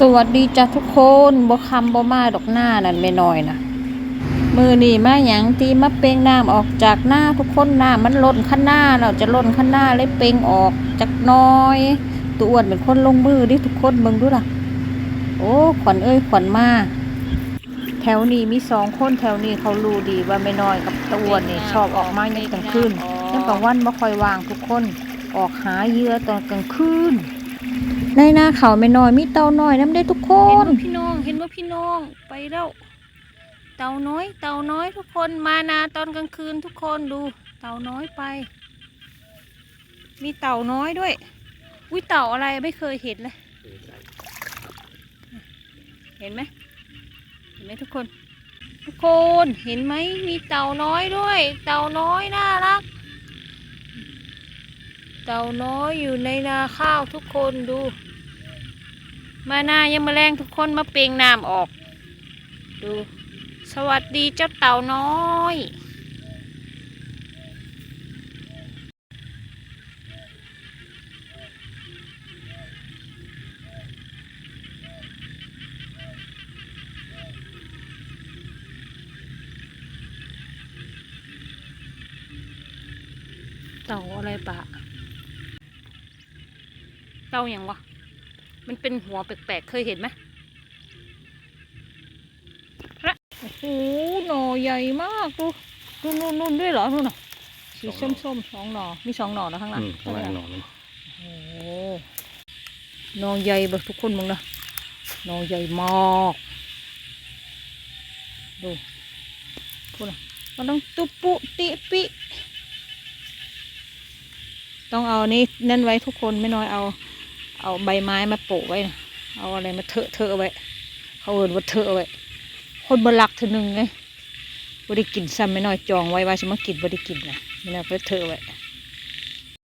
สวัสดีจ้ะทุกคนบ่คำบ่มาดอกหน้านั่นไม่น้อยนะมือนี่มาหยังตีมาเป่งน้ำออกจากหน้าทุกคนน้ามันล้นข้างหน้าเราจะล้นข้างหน้าเลยเป่งออกจากหน้อย ตัวอ้วนเป็นคนลงมือดิทุกคนเบิ่งดูล่ะ โอ้ขวัญเอ้ยขวัญมาแถวนี้มีสองคนแถวนี้เขารู้ดีว่าไม่น้อยกับตะอ้วนนี่ชอบออกมาในกลางคืนแต่กลางวันไม่ค่อยว่างทุกคนออกหาเหยื่อตอนกลางคืน ในหน้าเขาไม่น้อยมีเต่าน้อยน้ำได้ทุกคเห็นน ว่าพี่น้อง เห็นว่าพี่น้อง ไปแล้ว เต่าน้อย เต่าน้อยทุกคน มานาตอนกลางคืนทุกคนดู เต่าน้อยไป มีเต่าน้อยด้วย อุ้ยเต่าอะไรไม่เคยเห็นเลย เห็นไหมเห็นไหมทุกคน ทุกคน เห็นไหมมีเต่าน้อยด้วย เต่าน้อยน่ารัก เต่าน้อยอยู่ในนาข้าวทุกคนดู มาหน้ายังมาแรงทุกคนมาเปลงน้ำออก ดู สวัสดีเจ้าเต่าน้อยเต่าอะไรปะ เต่าอย่างวะ มันเป็นหัวแปลกๆ เคยเห็นไหมพระโอ้โห หน่อใหญ่มากดูนู่นนู่นนู่นด้วยเหรอนู่นน่ะสีส้มส้มๆสองหน่อ มีสองหน่อนะข้างหลังอืมข้างล่างหนอนมันโอ้โหหน่อใหญ่แบบทุกคนมึงนะหน่อใหญ่มาก ดูพูดนะมันต้องตุปุติปิ ต้องเอานี่นั่นไว้ทุกคนไม่น้อยเอา เอาใบไม้มาโปะไว้นะเอาอะไรมาเถอะเถอะไว้ เขาเอินว่าเถอะไว้ คนบลักเธอหนึ่งไงบริกินซ้ำไม่น้อยจองไว้ว่าฉันมากินบริกินนะไม่น่าไปเถอะไว้